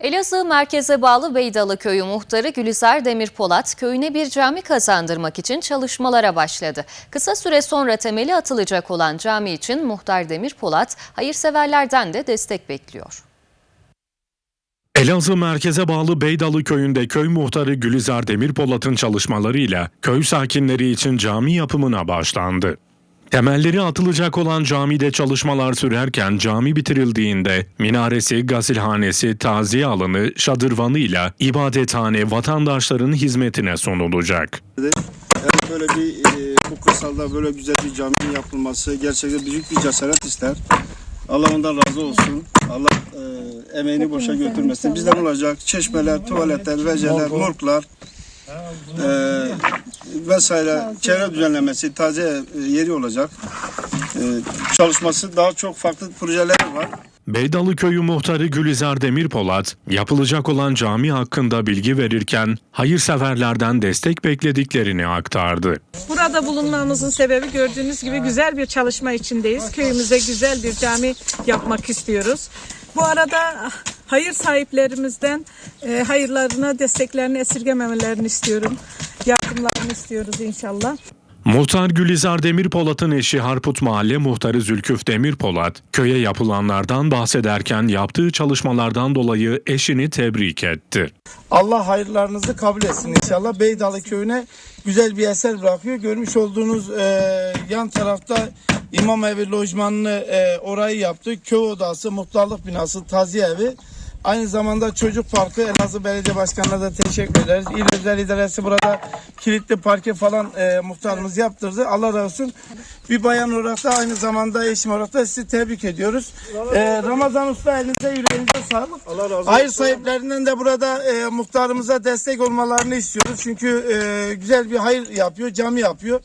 Elazığ merkeze bağlı Beydalı Köyü muhtarı Gülizar Demirpolat köyüne bir cami kazandırmak için çalışmalara başladı. Kısa süre sonra temeli atılacak olan cami için muhtar Demirpolat hayırseverlerden de destek bekliyor. Elazığ merkeze bağlı Beydalı köyünde köy muhtarı Gülizar Demirpolat'ın çalışmalarıyla köy sakinleri için cami yapımına başlandı. Temelleri atılacak olan camide çalışmalar sürerken cami bitirildiğinde minaresi, gasilhanesi, taziye alanı, şadırvanıyla ibadethane vatandaşların hizmetine sunulacak. Yani böyle bir e, bu kırsalda böyle güzel bir caminin yapılması gerçekten büyük bir cesaret ister. Allah ondan razı olsun. Allah e, emeğini boşa götürmesin. Bizden olacak çeşmeler, tuvaletler, veceler, morglar e, vesaire çevre düzenlemesi, taze e, yeri olacak. E, çalışması daha çok farklı projeler var. Beydalı köyü muhtarı Gülizar Demirpolat, yapılacak olan cami hakkında bilgi verirken hayırseverlerden destek beklediklerini aktardı. Burada bulunmamızın sebebi gördüğünüz gibi güzel bir çalışma içindeyiz. Köyümüze güzel bir cami yapmak istiyoruz. Bu arada hayır sahiplerimizden e, hayırlarına, desteklerini esirgememelerini istiyorum. Yardımlarını istiyoruz inşallah. Muhtar Gülizar Demirpolat'ın eşi Harput Mahalle Muhtarı Zülküf Demirpolat, köye yapılanlardan bahsederken yaptığı çalışmalardan dolayı eşini tebrik etti. Allah hayırlarınızı kabul etsin inşallah. Beydalı köyüne güzel bir eser bırakıyor. Görmüş olduğunuz e, yan tarafta İmam Evi lojmanını e, orayı yaptı. Köy odası, muhtarlık binası, taziye evi. Aynı zamanda çocuk parkı Elazığ Belediye Başkanı'na da teşekkür ederiz. İl Özel İdaresi burada kilitli parke falan e, muhtarımız yaptırdı. Allah razı olsun. Bir bayan olarak da aynı zamanda eşim olarak da sizi tebrik ediyoruz. E, Ramazan Usta elinize yüreğinize sağlık. Allah razı olsun. Hayır sahiplerinden de burada e, muhtarımıza destek olmalarını istiyoruz. Çünkü e, güzel bir hayır yapıyor, cami yapıyor.